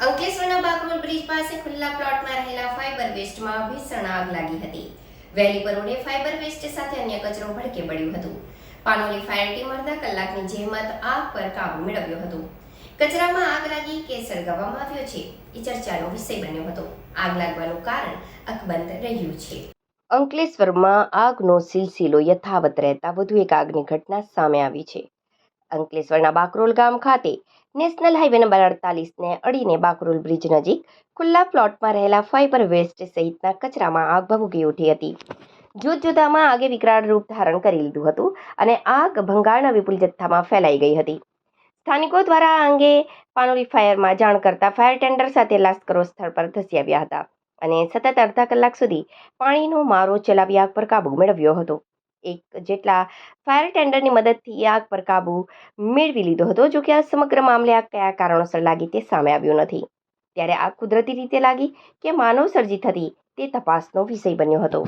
અંકલેશ્વરના બાકરોલ બ્રિજ પાસે ખુલ્લા પ્લોટમાં રહેલા ફાઇબર વેસ્ટમાં ભીષણ આગ લાગી હતી. વહેલી પરોઢે ફાઇબર વેસ્ટ સાથે અન્ય કચરો ભડકે પડ્યું હતું. પાનોલી ફાયર ટીમ અડધા કલાકની જહેમત આગ પર કાબુ મેળવ્યો હતો. કચરામાં આગ લાગી કે સળગાવવામાં આવ્યો છે. એ ચર્ચાનો વિષય બન્યો હતો. આગ લાગવાનું કારણ અકબંધ રહ્યું છે. અંકલેશ્વરમાં આગનો સિલસિલો યથાવત રહેતા વધુ એક આગની ઘટના સામે આવી છે. અંકલેશ્વરના બાકરોલ ગામ ખાતે નેશનલ હાઈવે નંબર અડતાલીસને અડીને બાકરોલ બ્રિજ નજીક ખુલ્લા પ્લોટમાં રહેલા ફાઇબર વેસ્ટ સહિતના કચરામાં આગ ભભૂકી ઉઠી હતી. જૂથ જુદામાં આગે વિકરાળ રૂપ ધારણ કરી લીધું હતું અને આગ ભંગાળના વિપુલ જથ્થામાં ફેલાઈ ગઈ હતી. સ્થાનિકો દ્વારા આ અંગે પાનોલી ફાયરમાં જાણ કરતા ફાયર ટેન્ડર સાથે લાશ્કરો સ્થળ પર ધસી આવ્યા હતા અને સતત અડધા કલાક સુધી પાણીનો મારો ચલાવી આગ પર કાબૂ મેળવ્યો હતો. એક જેટલા ફાયર ટેન્ડરની મદદથી આગ પર કાબૂ મેળવી લીધો હતો, જોકે આ સમગ્ર મામલે આગ કયા કારણોસર લાગી તે સામે આવ્યું નથી. ત્યારે આગ કુદરતી રીતે લાગી કે માનવ સર્જિત હતી તે તપાસનો વિષય બન્યો હતો.